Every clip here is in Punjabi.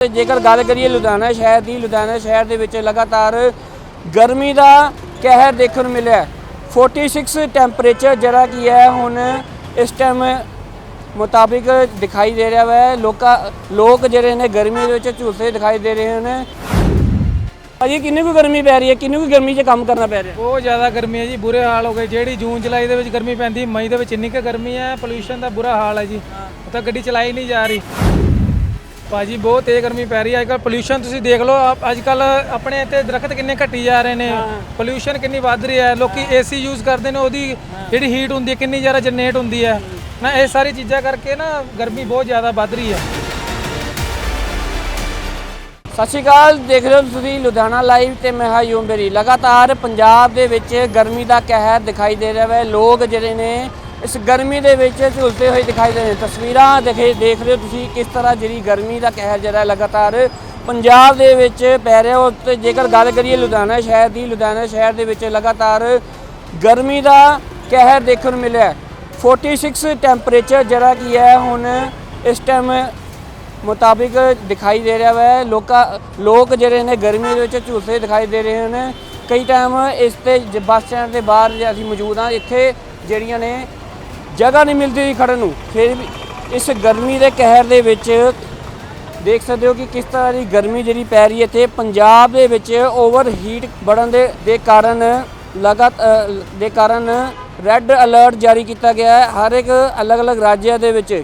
ਜੇਕਰ ਗੱਲ ਕਰੀਏ ਲੁਧਿਆਣਾ ਸ਼ਹਿਰ ਦੀ ਲੁਧਿਆਣਾ ਸ਼ਹਿਰ ਦੇ ਵਿੱਚ ਲਗਾਤਾਰ ਗਰਮੀ ਦਾ ਕਹਿਰ ਦੇਖਣ ਨੂੰ ਮਿਲਿਆ। ਹੈ। 46 ਟੈਂਪਰੇਚਰ ਜਿਹੜਾ ਕੀ ਹੈ ਹੁਣ ਇਸ ਟਾਈਮ ਮੁਤਾਬਿਕ ਦਿਖਾਈ ਦੇ ਰਿਹਾ ਹੈ ਲੋਕਾਂ ਲੋਕ ਜਿਹੜੇ ਨੇ ਗਰਮੀ ਦੇ ਵਿੱਚ ਝੁਲਸੇ ਦਿਖਾਈ ਦੇ ਰਹੇ ਹਨ ਭਾਜੀ ਕਿੰਨੀ ਕੁ ਗਰਮੀ ਪੈ ਰਹੀ ਹੈ? ਕਿੰਨੀ ਕੁ ਗਰਮੀ 'ਚ ਕੰਮ ਕਰਨਾ ਪੈ ਰਿਹਾ? ਬਹੁਤ ਜ਼ਿਆਦਾ ਗਰਮੀ ਹੈ ਜੀ ਬੁਰੇ ਹਾਲ ਹੋ ਗਏ। ਜਿਹੜੀ ਜੂਨ ਜੁਲਾਈ ਦੇ ਵਿੱਚ ਗਰਮੀ ਪੈਂਦੀ ਮਈ ਦੇ ਵਿੱਚ ਇੰਨੀ ਕੁ ਗਰਮੀ ਹੈ ਪੋਲੂਸ਼ਨ ਦਾ ਬੁਰਾ ਹਾਲ ਹੈ ਜੀ। ਉਹ ਤਾਂ ਗੱਡੀ ਚਲਾਈ ਨਹੀਂ ਜਾ ਰਹੀ। ਭਾਜੀ ਬਹੁਤ ਤੇਜ਼ ਗਰਮੀ ਪੈ ਰਹੀ ਹੈ। ਅੱਜਕੱਲ ਪੋਲੂਸ਼ਨ ਤੁਸੀਂ ਦੇਖ ਲਓ ਆਪ- ਅੱਜਕੱਲ ਆਪਣੇ ਇੱਥੇ ਦਰਖਤ ਕਿੰਨੇ ਘਟੀ ਜਾ ਰਹੇ ਨੇ। ਪੋਲੂਸ਼ਨ ਕਿੰਨੀ ਵੱਧ ਰਹੀ ਹੈ। ਲੋਕੀ ਏਸੀ ਯੂਜ਼ ਕਰਦੇ ਨੇ ਉਹਦੀ ਜਿਹੜੀ ਹੀਟ ਹੁੰਦੀ ਹੈ ਕਿੰਨੀ ਜ਼ਿਆਦਾ ਜਨਰੇਟ ਹੁੰਦੀ ਹੈ। ਨਾ ਇਹ ਸਾਰੀ ਚੀਜ਼ਾਂ ਕਰਕੇ ਨਾ ਗਰਮੀ ਬਹੁਤ ਜ਼ਿਆਦਾ ਵੱਧ ਰਹੀ ਹੈ। ਸਤਿ ਸ਼੍ਰੀ ਅਕਾਲ ਦੇਖ ਰਹੇ ਹੋ ਤੁਸੀਂ ਲੁਧਿਆਣਾ ਲਾਈਵ ਤੇ ਮੈਂ ਹਾਂ ਯੂਮਬੇਰੀ ਲਗਾਤਾਰ ਪੰਜਾਬ ਦੇ ਵਿੱਚ ਗਰਮੀ ਦਾ ਕਹਿਰ ਦਿਖਾਈ ਦੇ ਰਿਹਾ ਹੈ। ਲੋਕ ਜਿਹੜੇ ਨੇ ਇਸ ਗਰਮੀ ਦੇ ਵਿੱਚ ਝੁਲਸਦੇ ਹੋਏ ਦਿਖਾਈ ਦੇ ਰਹੇ ਤਸਵੀਰਾਂ, ਦੇਖੇ, ਦੇਖ ਰਹੇ ਹੋ ਤੁਸੀਂ ਕਿਸ ਤਰ੍ਹਾਂ ਜਿਹੜੀ ਗਰਮੀ ਦਾ ਕਹਿਰ ਜਿਹੜਾ ਲਗਾਤਾਰ ਪੰਜਾਬ ਦੇ ਵਿੱਚ ਪੈ ਰਿਹਾ। ਉਹ ਤੇ ਜੇਕਰ ਗੱਲ ਕਰੀਏ ਲੁਧਿਆਣਾ ਸ਼ਹਿਰ ਦੀ, ਲੁਧਿਆਣਾ ਸ਼ਹਿਰ ਦੇ ਵਿੱਚ ਲਗਾਤਾਰ ਗਰਮੀ ਦਾ ਕਹਿਰ ਦੇਖਣ ਨੂੰ ਮਿਲਿਆ। ਹੈ। 46 ਟੈਂਪਰੇਚਰ ਜਿਹੜਾ ਕੀ ਹੈ ਹੁਣ ਇਸ ਟਾਈਮ ਮੁਤਾਬਿਕ ਦਿਖਾਈ ਦੇ ਰਿਹਾ ਹੈ ਲੋਕਾਂ, ਲੋਕ ਜਿਹੜੇ ਨੇ ਗਰਮੀ ਦੇ ਵਿੱਚ ਝੁਲਸੇ ਦਿਖਾਈ ਦੇ ਰਹੇ ਹਨ। ਕਈ ਟਾਈਮ ਇਸ ਤੇ ਜ- ਬੱਸ ਸਟੈਂਡ ਦੇ ਬਾਹਰ ਜੇ ਅਸੀਂ ਮੌਜੂਦ ਹਾਂ, ਇੱਥੇ ਜਿਹੜੀਆਂ ਨੇ ਜਗ੍ਹਾ ਨਹੀਂ ਮਿਲਦੀ ਖੜਨ ਨੂੰ। ਫਿਰ ਵੀ ਇਸ ਗਰਮੀ ਦੇ ਕਹਿਰ ਦੇ ਵਿੱਚ ਦੇਖ ਸਕਦੇ ਹੋ ਕਿ ਕਿਸ ਤਰ੍ਹਾਂ ਦੀ ਗਰਮੀ ਜਿਹੜੀ ਪੈ ਰਹੀ ਹੈ ਤੇ ਪੰਜਾਬ ਦੇ ਵਿੱਚ ਓਵਰ ਹੀਟ ਵਧਣ ਦੇ ਦੇ ਕਾਰਨ ਲਗਾਤ ਦੇ ਕਾਰਨ ਰੈੱਡ ਅਲਰਟ ਜਾਰੀ ਕੀਤਾ ਗਿਆ ਹੈ। ਹਰ ਇੱਕ ਅਲੱਗ-ਅਲੱਗ ਰਾਜਿਆਂ ਦੇ ਵਿੱਚ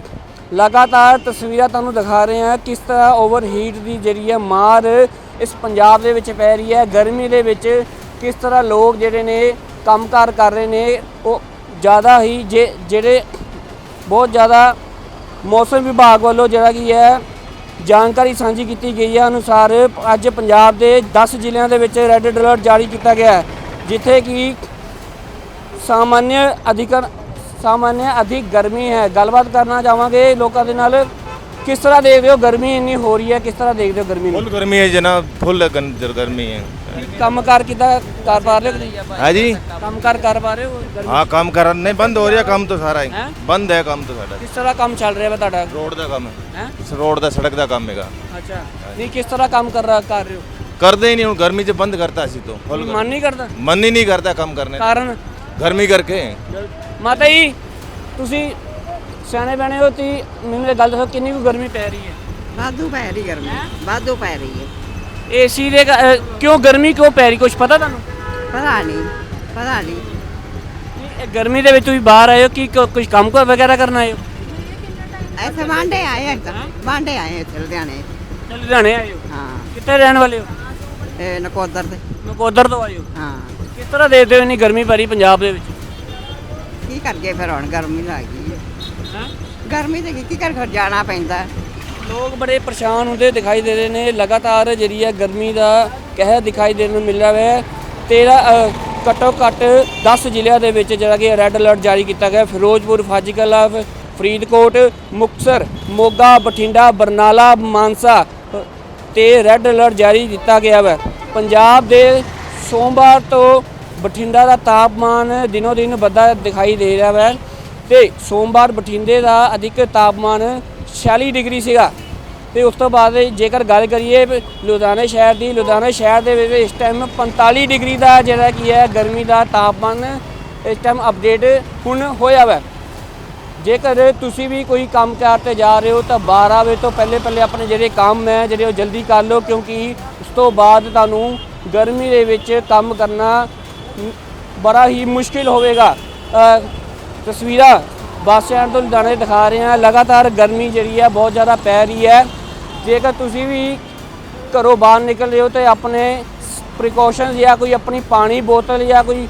ਲਗਾਤਾਰ ਤਸਵੀਰਾਂ ਤੁਹਾਨੂੰ ਦਿਖਾ ਰਹੇ ਹਾਂ ਕਿਸ ਤਰ੍ਹਾਂ ਓਵਰ ਹੀਟ ਦੀ ਜਿਹੜੀ ਹੈ ਮਾਰ ਇਸ ਪੰਜਾਬ ਦੇ ਵਿੱਚ ਪੈ ਰਹੀ ਹੈ। ਗਰਮੀ ਦੇ ਵਿੱਚ ਕਿਸ ਤਰ੍ਹਾਂ ਲੋਕ ਜਿਹੜੇ ਨੇ ਕੰਮਕਾਰ ਕਰ ਰਹੇ ਨੇ, ਉਹ ਜ਼ਿਆਦਾ ਹੀ ਜੇ ਜਿਹੜੇ ਬਹੁਤ ਜ਼ਿਆਦਾ ਮੌਸਮ ਵਿਭਾਗ ਵੱਲੋਂ ਜਿਹੜਾ ਕੀ ਹੈ, ਜਾਣਕਾਰੀ ਸਾਂਝੀ ਕੀਤੀ ਗਈ ਹੈ। ਅਨੁਸਾਰ ਅੱਜ ਪੰਜਾਬ ਦੇ 10 ਜ਼ਿਲ੍ਹਿਆਂ ਦੇ ਵਿੱਚ ਰੈੱਡ ਅਲਰਟ ਜਾਰੀ ਕੀਤਾ ਗਿਆ ਹੈ, ਜਿੱਥੇ ਕਿ ਸਾਮਾਨਯ ਅਧਿਕਾਰ ਸਾਮਾਨਯ ਅਧਿਕ ਗਰਮੀ ਹੈ। ਗੱਲਬਾਤ ਕਰਨਾ ਚਾਹਾਂਗੇ ਲੋਕਾਂ ਦੇ ਨਾਲ, ਕਿਸ ਤਰ੍ਹਾਂ ਦੇਖਦੇ ਹੋ ਗਰਮੀ ਇੰਨੀ ਹੋ ਰਹੀ ਹੈ, ਕਿਸ ਤਰ੍ਹਾਂ ਦੇਖਦੇ ਹੋ ਗਰਮੀ ਨੂੰ? ਫੁੱਲ ਗਰਮੀ ਹੈ ਜਨਾਬ, ਫੁੱਲ ਗਰਮੀ ਹੈ। ਕੰਮ ਕਾਰ ਕਿਦਾਂ ਕਰ ਪਾ ਰਹੇ ਹੋ ਕਿ ਜੀ। ਕੰਮ ਕਾਰ ਕਰ ਪਾ ਰਹੇ ਹੋ ਹਾਂ ਕੰਮ ਕਰਨ ਨਹੀਂ ਬੰਦ ਹੋ ਰਿਹਾ ਕੰਮ ਤਾਂ ਸਾਰਾ ਹੀ। ਬੰਦ ਹੈ ਕੰਮ ਤਾਂ ਸਾਡਾ। ਕਿਸ ਤਰ੍ਹਾਂ ਕੰਮ ਚੱਲ ਰਿਹਾ ਵਾ ਤੁਹਾਡਾ? ਰੋਡ ਦਾ ਕੰਮ ਹੈ। ਰੋਡ ਦਾ ਸੜਕ ਦਾ ਕੰਮ ਹੈਗਾ। ਅੱਛਾ। ਨਹੀਂ ਕਿਸ ਤਰ੍ਹਾਂ ਕੰਮ ਕਰ ਰਹਾ ਕਰ ਰਹੇ ਹੋ? ਕਰਦੇ ਨਹੀਂ ਹੁਣ ਗਰਮੀ 'ਚ ਬੰਦ ਕਰਤਾ ਅਸੀਂ ਤੋਂ ਮਨ ਨਹੀਂ ਕਰਦਾ? ਮਨ ਹੀ ਨਹੀਂ ਕਰਦਾ ਕੰਮ ਕਰਨੇ ਦਾ। ਕਾਰਨ? ਗਰਮੀ ਕਰਕੇ। ਮਾਤਾ ਜੀ ਤੁਸੀਂ ਸਿਆਣੇ ਬਣੇ ਹੋ ਤੀ ਮੈਨੂੰ ਇਹ ਗੱਲ ਦੱਸੋ ਕਿੰਨੀ ਕੁ ਗਰਮੀ ਪੈ ਰਹੀ ਹੈ? ਵਾਧੂ ਪੈ ਰਹੀ ਗਰਮੀ ਵਾਧੂ ਪੈ ਰਹੀ ਹੈ। ਏਸੀ ਦੇ ਕ- ਅਹ ਕਿਉਂ ਗਰਮੀ ਕਿਉਂ ਪੈ ਰਹੀ? ਕੁਝ ਪਤਾ ਤੁਹਾਨੂੰ? ਪਤਾ ਨਹੀਂ ਪਤਾ ਨਹੀਂ। ਨਹੀਂ, ਇਹ ਗਰਮੀ ਦੇ ਵਿੱਚ ਤੁਸੀਂ ਬਾਹਰ ਆਏ ਹੋ ਕਿ ਕੁਝ ਕੰਮ ਕੋ ਵਗੈਰਾ ਕਰਨ ਆਏ ਹੋ? ਐਸੇ ਵਾਂਡੇ ਆਏ ਹਾਂ ਇੱਧਰ ਵਾਂਡੇ ਆਏ ਇੱਥੇ ਲੁਧਿਆਣੇ। ਜਾਂ ਲੁਧਿਆਣੇ ਆਏ ਹੋ? ਹਾਂ। ਕਿੱਥੇ ਰਹਿਣ ਵਾਲੇ ਹੋ? ਇਹ ਨਕੋਦਰ ਦੇ। ਨਕੋਦਰ ਤੋਂ ਆਏ ਹੋ? ਹਾਂ। ਕਿਸ ਤਰ੍ਹਾਂ ਦੇਖਦੇ ਹੋ ਇੰਨੀ ਗਰਮੀ ਪੈ ਰਹੀ ਪੰਜਾਬ ਦੇ ਵਿੱਚ? ਕੀ ਕਰਗੇ ਫਿਰ ਹੁਣ ਗਰਮੀ ਲੱਗ ਗਈ ਹੈ। ਹੈਂ? ਗਰਮੀ ਤੇ ਕੀ- ਕਰ ਫਿਰ ਜਾਣਾ ਪੈਂਦਾ। ਲੋਕ ਬੜੇ ਪਰੇਸ਼ਾਨ ਹੁੰਦੇ ਦਿਖਾਈ ਦੇ ਰਹੇ ਨੇ। ਲਗਾਤਾਰ ਜਿਹੜੀ ਹੈ ਗਰਮੀ ਦਾ ਕਹਿਰ ਦਿਖਾਈ ਦੇਣ ਨੂੰ ਮਿਲ ਰਿਹਾ ਹੈ ਤੇਰਾ ਘੱਟੋ ਘੱਟ 10 ਜ਼ਿਲ੍ਹਿਆਂ ਦੇ ਵਿੱਚ ਜਿਹੜਾ ਕਿ ਰੈੱਡ ਅਲਰਟ ਜਾਰੀ ਕੀਤਾ ਗਿਆ। ਫਿਰੋਜ਼ਪੁਰ, ਫਾਜ਼ਿਲਕਾ, ਫਰੀਦਕੋਟ, ਮੁਕਤਸਰ, ਮੋਗਾ, ਬਠਿੰਡਾ, ਬਰਨਾਲਾ, ਮਾਨਸਾ ਤੇ ਰੈੱਡ ਅਲਰਟ ਜਾਰੀ ਦਿੱਤਾ ਗਿਆ ਹੈ ਪੰਜਾਬ ਦੇ ਸੋਮਵਾਰ ਤੋਂ ਬਠਿੰਡਾ ਦਾ ਤਾਪਮਾਨ ਦਿਨੋ ਦਿਨ ਵੱਧਦਾ ਦਿਖਾਈ ਦੇ ਰਿਹਾ ਹੈ ਤੇ ਸੋਮਵਾਰ ਬਠਿੰਡੇ ਦਾ ਅਧਿਕ ਤਾਪਮਾਨ 46 ਡਿਗਰੀ ਸੀਗਾ। ਤੇ ਉਸ ਤੋਂ ਬਾਅਦ ਜੇਕਰ ਗੱਲ ਕਰੀਏ ਲੁਧਿਆਣਾ ਸ਼ਹਿਰ ਦੀ, ਲੁਧਿਆਣਾ ਸ਼ਹਿਰ ਦੇ ਵਿੱਚ ਇਸ ਟਾਈਮ 45 ਡਿਗਰੀ ਦਾ ਜਿਹੜਾ ਕੀ ਹੈ, ਗਰਮੀ ਦਾ ਤਾਪਮਾਨ ਇਸ ਟਾਈਮ ਅਪਡੇਟ ਹੁਣ ਹੋਇਆ ਵਾ। ਜੇਕਰ ਤੁਸੀਂ ਵੀ ਕੋਈ ਕੰਮ ਕਾਰ ਤੇ ਜਾ ਰਹੇ ਹੋ ਤਾਂ 12 ਵਜੇ ਤੋਂ ਪਹਿਲੇ ਪਹਿਲੇ ਆਪਣੇ ਜਿਹੜੇ ਕੰਮ ਹੈ, ਜਿਹੜੇ ਉਹ ਜਲਦੀ ਕਰ ਲਓ, ਕਿਉਂਕਿ ਉਸ ਤੋਂ ਬਾਅਦ ਤੁਹਾਨੂੰ ਗਰਮੀ ਦੇ ਵਿੱਚ ਕੰਮ ਕਰਨਾ ਬੜਾ ਹੀ ਮੁਸ਼ਕਿਲ ਹੋਵੇਗਾ। ਤਸਵੀਰਾਂ ਬੱਸ ਸਟੈਂਡ ਤੋਂ ਲੁਧਿਆਣੇ ਦਿਖਾ ਰਹੇ ਹਾਂ, ਲਗਾਤਾਰ ਗਰਮੀ ਜਿਹੜੀ ਹੈ ਬਹੁਤ ਜ਼ਿਆਦਾ ਪੈ ਰਹੀ ਹੈ। ਜੇਕਰ ਤੁਸੀਂ ਵੀ ਘਰੋਂ ਬਾਹਰ ਨਿਕਲ ਰਹੇ ਹੋ ਤੇ ਆਪਣੇ ਪ੍ਰੀਕਾਸ਼ਨਸ ਜਾਂ ਕੋਈ ਆਪਣੀ ਪਾਣੀ ਬੋਤਲ ਜਾਂ ਕੋਈ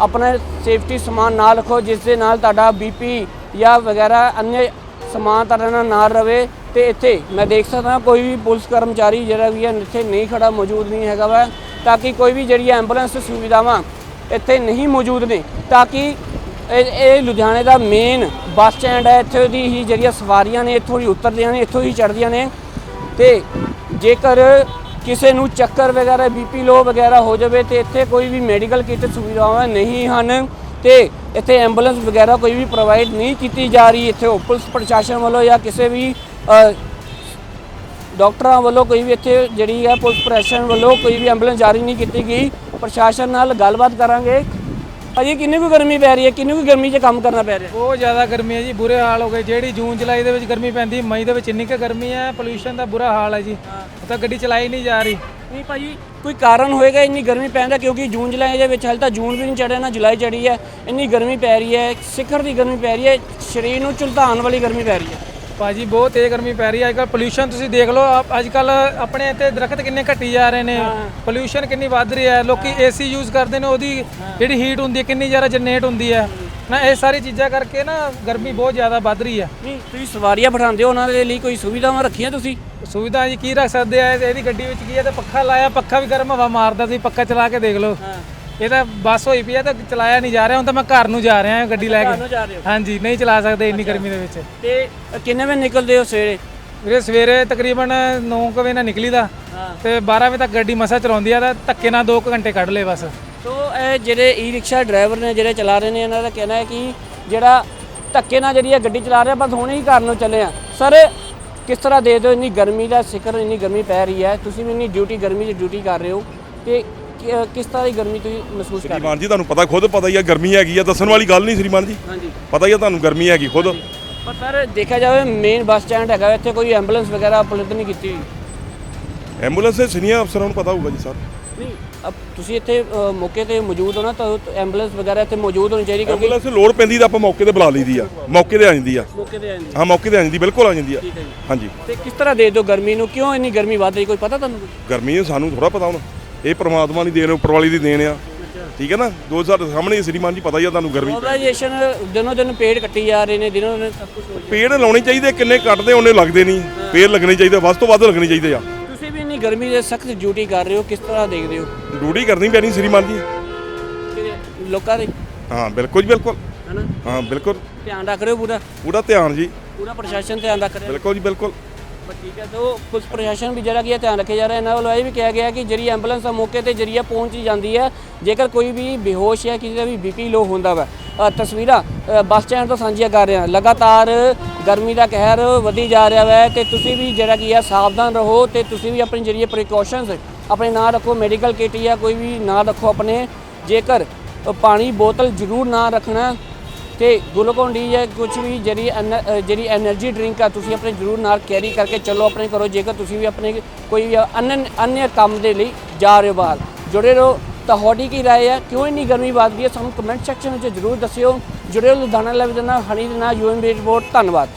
ਆਪਣਾ ਸੇਫਟੀ ਸਮਾਨ ਨਾਲ ਰੱਖੋ, ਜਿਸ ਦੇ ਨਾਲ ਤੁਹਾਡਾ ਬੀਪੀ ਜਾਂ ਵਗੈਰਾ ਅਨਿਆ ਸਮਾਨ ਤੁਹਾਡੇ ਨਾਲ ਨਾ ਰਵੇ। ਤੇ ਇੱਥੇ ਮੈਂ ਦੇਖ ਸਕਦਾ ਕੋਈ ਵੀ ਪੁਲਿਸ ਕਰਮਚਾਰੀ ਜਿਹੜਾ ਵੀ ਹੈ ਇੱਥੇ ਨਹੀਂ ਖੜਾ, ਮੌਜੂਦ ਨਹੀਂ ਹੈਗਾ ਵਾ, ਤਾਂ ਕਿ ਕੋਈ ਵੀ ਜਿਹੜੀ ਐਂਬੂਲੈਂਸ ਸੁਵਿਧਾਵਾਂ ਇੱਥੇ ਨਹੀਂ ਮੌਜੂਦ ਨੇ, ਤਾਂ ਕਿ ਇਹ ਇਹ ਲੁਧਿਆਣੇ ਦਾ ਮੇਨ ਬੱਸ ਸਟੈਂਡ ਹੈ। ਇੱਥੇ ਦੀ ਹੀ ਜਿਹੜੀਆਂ ਸਵਾਰੀਆਂ ਨੇ ਇੱਥੋਂ ਹੀ ਉਤਰਦੀਆਂ ਨੇ ਇੱਥੋਂ ਹੀ ਚੜ੍ਹਦੀਆਂ ਨੇ। ਤੇ ਜੇਕਰ ਕਿਸੇ ਨੂੰ ਚੱਕਰ ਵਗੈਰਾ ਬੀਪੀ ਲੋ ਵਗੈਰਾ ਹੋ ਜਾਵੇ ਤੇ ਇੱਥੇ ਕੋਈ ਵੀ ਮੈਡੀਕਲ ਕਿੱਟ ਸੁਵਿਧਾਵਾਂ ਨਹੀਂ ਹਨ। ਤੇ ਇੱਥੇ ਐਂਬੂਲੈਂਸ ਵਗੈਰਾ ਕੋਈ ਵੀ ਪ੍ਰੋਵਾਈਡ ਨਹੀਂ ਕੀਤੀ ਜਾ ਰਹੀ। ਇੱਥੇ ਪੁਲਿਸ ਪ੍ਰਸ਼ਾਸਨ ਵੱਲੋਂ ਜਾਂ ਕਿਸੇ ਵੀ ਅ, ਡਾਕਟਰਾਂ ਵੱਲੋਂ ਕੋਈ ਵੀ ਇੱਥੇ ਜਿਹੜੀ ਹੈ ਪੁਲਿਸ ਪ੍ਰਸ਼ਾਸਨ ਵੱਲੋਂ ਕੋਈ ਵੀ ਐਂਬੂਲੈਂਸ ਜਾਰੀ ਨਹੀਂ ਕੀਤੀ ਗਈ। ਪ੍ਰਸ਼ਾਸਨ ਨਾਲ ਗੱਲਬਾਤ ਕਰਾਂਗੇ। ਭਾਜੀ ਕਿੰਨੀ ਕੁ ਗਰਮੀ ਪੈ ਰਹੀ ਹੈ? ਕਿੰਨੀ ਕੁ ਗਰਮੀ 'ਚ ਕੰਮ ਕਰਨਾ ਪੈ ਰਿਹਾ? ਬਹੁਤ ਜ਼ਿਆਦਾ ਗਰਮੀ ਹੈ ਜੀ ਬੁਰੇ ਹਾਲ ਹੋ ਗਏ। ਜਿਹੜੀ ਜੂਨ ਜੁਲਾਈ ਦੇ ਵਿੱਚ ਗਰਮੀ ਪੈਂਦੀ ਮਈ ਦੇ ਵਿੱਚ ਇੰਨੀ ਕੁ ਗਰਮੀ ਹੈ ਪੋਲੂਸ਼ਨ ਦਾ ਬੁਰਾ ਹਾਲ ਹੈ ਜੀ। ਉਹ ਤਾਂ ਗੱਡੀ ਚਲਾਈ ਨਹੀਂ ਜਾ ਰਹੀ। ਨਹੀਂ ਭਾਜੀ ਕੋਈ ਕਾਰਨ ਹੋਏਗਾ ਇੰਨੀ ਗਰਮੀ ਪੈਣ ਦਾ? ਕਿਉਂਕਿ ਜੂਨ ਜੁਲਾਈ ਦੇ ਵਿੱਚ ਹਾਲੇ ਤਾਂ ਜੂਨ ਵੀ ਨਹੀਂ ਚੜਿਆ ਨਾ ਜੁਲਾਈ ਚੜੀ ਹੈ। ਇੰਨੀ ਗਰਮੀ ਪੈ ਰਹੀ ਹੈ ਸਿਖਰ ਦੀ ਗਰਮੀ ਪੈ ਰਹੀ ਹੈ ਸਰੀਰ ਨੂੰ ਝੁਲਸਾਉਣ ਵਾਲੀ ਗਰਮੀ ਪੈ ਰਹੀ ਹੈ। ਭਾਜੀ ਬਹੁਤ ਤੇਜ਼ ਗਰਮੀ ਪੈ ਰਹੀ ਹੈ। ਅੱਜਕੱਲ ਪੋਲੂਸ਼ਨ ਤੁਸੀਂ ਦੇਖ ਲਓ ਅੱਜ ਕੱਲ ਆਪਣੇ ਇੱਥੇ ਦਰਖਤ ਕਿੰਨੇ ਘਟੀ ਜਾ ਰਹੇ ਨੇ। ਪੋਲੂਸ਼ਨ ਕਿੰਨੀ ਵੱਧ ਰਹੀ ਹੈ। ਲੋਕੀ ਏਸੀ ਯੂਜ਼ ਕਰਦੇ ਨੇ ਉਹਦੀ ਜਿਹੜੀ ਹੀਟ ਹੁੰਦੀ ਹੈ ਕਿੰਨੀ ਜ਼ਿਆਦਾ ਜਨਰੇਟ ਹੁੰਦੀ ਹੈ। ਨਾ ਇਹ ਸਾਰੀ ਚੀਜ਼ਾਂ ਕਰਕੇ ਨਾ ਗਰਮੀ ਬਹੁਤ ਜ਼ਿਆਦਾ ਵੱਧ ਰਹੀ ਹੈ। ਨਹੀਂ ਤੁਸੀਂ ਸਵਾਰੀਆਂ ਬਿਠਾਉਂਦੇ ਹੋ ਉਹਨਾਂ ਦੇ ਲਈ ਕੋਈ ਸੁਵਿਧਾਵਾਂ ਰੱਖੀਆਂ ਤੁਸੀਂ? ਸੁਵਿਧਾ ਜੀ ਕੀ ਰੱਖ ਸਕਦੇ ਆ? ਇਹਦੀ ਗੱਡੀ ਵਿੱਚ ਕੀ ਹੈ? ਤੇ ਪੱਖਾ ਲਾਇਆ ਪੱਖਾ ਵੀ ਗਰਮ ਹਵਾ ਮਾਰਦਾ ਤੁਸੀਂ ਪੱਖਾ ਚਲਾ ਕੇ ਦੇਖ ਲਓ। ਇਹ ਤਾਂ ਬੱਸ ਹੋਈ ਪਈ ਹੈ ਤਾਂ ਚਲਾਇਆ ਨਹੀਂ ਜਾ ਰਿਹਾ ਹੁਣ ਤਾਂ ਮੈਂ ਘਰ ਨੂੰ ਜਾ ਰਿਹਾ ਗੱਡੀ ਲੈ ਕੇ। ਜਾ ਰਹੇ ਹੋ। ਹਾਂਜੀ ਨਹੀਂ ਚਲਾ ਸਕਦੇ ਇੰਨੀ ਗਰਮੀ ਦੇ ਵਿੱਚ। ਤੇ ਕਿੰਨੇ ਵਜੇ ਨਿਕਲਦੇ ਹੋ ਸਵੇਰੇ? ਵੀਰੇ ਸਵੇਰੇ ਤਕਰੀਬਨ 9 ਵਜੇ ਨਾਲ ਨਿਕਲੀਦਾ। ਹਾਂ। ਤੇ 12 ਵਜੇ ਤੱਕ ਗੱਡੀ ਮਸਾ ਚਲਾਉਂਦੀ ਆ ਤਾਂ ਧੱਕੇ ਨਾਲ 2 ਘੰਟੇ ਕੱਢ ਲਏ ਬਸ। ਸੋ ਇਹ ਜਿਹੜੇ ਈ ਰਿਕਸ਼ਾ ਡਰਾਈਵਰ ਨੇ ਜਿਹੜੇ ਚਲਾ ਰਹੇ ਨੇ ਇਹਨਾਂ ਦਾ ਕਹਿਣਾ ਹੈ ਕਿ ਜਿਹੜਾ ਧੱਕੇ ਨਾਲ ਜਿਹੜੀ ਇਹ ਗੱਡੀ ਚਲਾ ਰਿਹਾ ਬਸ ਹੁਣੇ ਹੀ ਘਰ ਨੂੰ ਚੱਲੇ ਆ। ਸਰ ਕਿਸ ਤਰ੍ਹਾਂ ਦੇ ਦਿਓ ਇੰਨੀ ਗਰਮੀ ਦਾ ਸਿਖਰ ਇੰਨੀ ਗਰਮੀ ਪੈ ਰਹੀ ਹੈ? ਤੁਸੀਂ ਵੀ ਇੰਨੀ ਡਿਊਟੀ ਗਰਮੀ 'ਚ ਡਿਊਟੀ ਕਰ ਰਹੇ ਹੋ। ਤੇ ਕਿ- ਕਿਸ ਤਰ੍ਹਾਂ ਦੀ ਗਰਮੀ ਤੁਸੀਂ ਮਹਿਸੂਸ ਕਰ ਰਹੇ ਹੋ? ਸ਼੍ਰੀਮਾਨ ਜੀ ਤੁਹਾਨੂੰ ਪਤਾ ਖੁਦ ਪਤਾ ਹੀ ਆ ਗਰਮੀ ਹੈਗੀ ਆ ਦੱਸਣ ਵਾਲੀ ਗੱਲ ਨਹੀਂ ਸ਼੍ਰੀਮਾਨ ਜੀ। ਹਾਂਜੀ। ਪਤਾ ਹੀ ਆ ਤੁਹਾਨੂੰ ਗਰਮੀ ਹੈਗੀ ਖੁਦ। ਪਰ ਸਰ ਦੇਖਿਆ ਜਾਵੇ ਮੇਨ ਬੱਸ ਸਟੈਂਡ ਹੈਗਾ ਇੱਥੇ ਕੋਈ ਐਂਬੂਲੈਂਸ ਵਗੈਰਾ ਉਪਲਬਧ ਨਹੀਂ ਕੀਤੀ ਹੋਈ। ਐਂਬੂਲੈਂਸ ਦੇ ਸੀਨੀਅਰ ਅਫਸਰਾਂ ਨੂੰ ਪਤਾ ਹੋਊਗਾ ਜੀ ਸਰ। ਨਹੀਂ ਅਬ ਤੁਸੀਂ ਇੱਥੇ ਅ, ਮੌਕੇ ਤੇ ਮੌਜੂਦ ਹੋ ਨਾ ਤਾਂ ਐਂਬੂਲੈਂਸ ਵਗੈਰਾ ਇੱਥੇ ਮੌਜੂਦ ਹੋਣੀ ਚਾਹੀਦੀ ਕਿਉਂਕਿ ਐਂਬੂਲੈਂਸ ਲੋੜ ਪੈਂਦੀ ਤਾਂ ਆਪਾਂ ਮੌਕੇ ਤੇ ਬੁਲਾ ਲਈਦੀ ਆ। ਮੌਕੇ ਤੇ ਆ ਜਾਂਦੀ ਆ। ਮੌਕੇ ਤੇ ਆਉਂਦੀ ਹਾਂ ਮੌਕੇ ਤੇ ਆ ਜਾਂਦੀ ਬਿਲਕੁਲ ਆ ਜਾਂਦੀ ਆ। ਠੀਕ ਹੈ ਜੀ। ਹਾਂਜੀ। ਤੇ ਕਿਸ ਤਰ੍ਹਾਂ ਦੇ ਦਿਓ ਗਰਮੀ ਨੂੰ? ਕਿਉਂ ਇੰਨੀ ਗਰਮੀ ਵੱਧ ਰਹੀ? ਕੋਈ ਪਤਾ ਤੁਹਾਨੂੰ ਗਰਮੀ ਸਾਨੂੰ ਥੋੜਾ ਪਤਾ ਹੁਣ। ਇਹ ਪ੍ਰਮਾਤਮਾ ਦੀ ਦੇਣ ਉੱਪਰ ਵਾਲੀ ਦੀ ਦੇਣ ਆ। ਠੀਕ ਹੈ ਨਾ? ਦੋ ਸਾਡੇ ਸਾਹਮਣੇ ਸ਼੍ਰੀਮਾਨ ਜੀ ਪਤਾ ਹੀ ਆ ਤੁਹਾਨੂੰ ਗਰਮੀ। ਮੋਬਿਲਾਈਜੇਸ਼ਨ ਦਿਨੋਂ ਦਿਨ ਪੇੜ ਕੱਟੀ ਜਾ ਰਹੇ ਨੇ ਦਿਨੋਂ ਦਿਨ ਸਭ ਕੁਝ ਹੋ ਪੇੜ ਲਾਉਣੇ ਚਾਹੀਦੇ ਕਿੰਨੇ ਕੱਟਦੇ ਉਹਨੇ ਲੱਗਦੇ ਨਹੀਂ। ਪੇੜ ਲੱਗਣੇ ਚਾਹੀਦੇ ਵੱਧ ਤੋਂ ਵੱਧ ਲੱਗਣੇ ਚਾਹੀਦੇ ਆ। ਤੁਸੀਂ ਵੀ ਇੰਨੀ ਗਰਮੀ ਦੇ ਸਖਤ ਡਿਊਟੀ ਕਰ ਰਹੇ ਹੋ ਕਿਸ ਤਰ੍ਹਾਂ ਦੇਖਦੇ ਹੋ? ਡਿਊਟੀ ਕਰਨੀ ਪੈਣੀ ਸ਼੍ਰੀਮਾਨ ਜੀ। ਲੋਕਾਂ ਦੇ? ਹਾਂ ਬਿਲਕੁਲ ਜੀ ਬਿਲਕੁਲ। ਹਨਾ? ਹਾਂ ਬਿਲਕੁਲ। ਧਿਆਨ ਰੱਖ ਰਹੇ ਹੋ ਪੂਰਾ? ਪੂਰਾ ਧਿਆਨ ਜੀ। ਪੂਰਾ ਪ੍ਰਸ਼ਾਸਨ ਧਿਆਨ ਰੱਖ ਰਿਹਾ। ਬਿਲਕੁਲ ਜੀ ਬਿਲਕੁਲ। ਠੀਕ ਹੈ ਤੋ ਪੁਲਿਸ ਪ੍ਰਸ਼ਾਸਨ ਵੀ ਜਿਹੜਾ ਕੀ ਹੈ ਧਿਆਨ ਰੱਖਿਆ ਜਾ ਰਿਹਾ, ਇਹਨਾਂ ਵੱਲੋਂ ਇਹ ਵੀ ਕਿਹਾ ਗਿਆ ਕਿ ਜਿਹੜੀ ਐਂਬੂਲੈਂਸ ਆ ਮੌਕੇ ਤੇ ਜਰੀਆ ਪਹੁੰਚ ਹੀ ਜਾਂਦੀ ਹੈ, ਜੇਕਰ ਕੋਈ ਵੀ ਬੇਹੋਸ਼ ਹੈ, ਕਿਸੇ ਦਾ ਵੀ ਬੀਪੀ ਲੋ ਹੁੰਦਾ ਵਾ ਤਸਵੀਰਾਂ ਬੱਸ ਸਟੈਂਡ ਤੋਂ ਸਾਂਝੀਆਂ ਕਰ ਰਹੇ ਹਾਂ ਲਗਾਤਾਰ ਗਰਮੀ ਦਾ ਕਹਿਰ ਵਧੀ ਜਾ ਰਿਹਾ ਹੈ ਤੇ ਤੁਸੀਂ ਵੀ ਜਿਹੜਾ ਕੀ ਹੈ ਸਾਵਧਾਨ ਰਹੋ ਤੇ ਤੁਸੀਂ ਵੀ ਆਪਣੀ ਜ਼ਰੀਏ ਪ੍ਰੀਕਾਸ਼ਨਸ ਆਪਣੇ ਨਾਲ ਰੱਖੋ ਮੈਡੀਕਲ ਕਿਟ ਜਾਂ ਕੋਈ ਵੀ ਨਾਲ ਰੱਖੋ ਆਪਣੇ, ਜੇਕਰ ਪਾਣੀ ਬੋਤਲ ਜ਼ਰੂਰ ਨਾ ਰੱਖਣਾ ਤੇ ਗਲੂਕੋਨਡੀ ਜਾਂ ਕੁਝ ਵੀ ਜਿਹੜੀ ਜਿਹੜੀ એનર્ਜੀ ਡਰਿੰਕ ਆ, ਤੁਸੀਂ ਆਪਣੇ ਜ਼ਰੂਰ ਨਾਲ ਕੈਰੀ ਕਰਕੇ ਚੱਲੋ, ਆਪਣੇ ਘਰੋਂ, ਜੇਕਰ ਤੁਸੀਂ ਵੀ ਆਪਣੇ ਕੋਈ ਵੀ ਅਨਨ ਕੰਮ ਦੇ ਲਈ ਜਾ ਰਹੇ ਹੋ ਬਾਹਰ। ਜੁੜੇ ਰਹੋ, ਤਾਂ ਤੁਹਾਡੀ ਕੀ رائے ਹੈ? ਕਿਉਂ ਇੰਨੀ ਗਰਮੀ ਵੱਧ ਹੈ? ਸਾਨੂੰ ਕਮੈਂਟ ਸੈਕਸ਼ਨ ਵਿੱਚ ਜ਼ਰੂਰ ਦੱਸਿਓ। ਜੁੜੇ ਰਹੋ, ਲੁਧਿਆਣਾ ਲੈਵਲ ਦੇ ਨਾਲ, ਹਣੀ ਦੇ ਨਾਲ ਯੂਐਨ ਬੇਟ ਬੋਰਡ ਧੰਨਵਾਦ।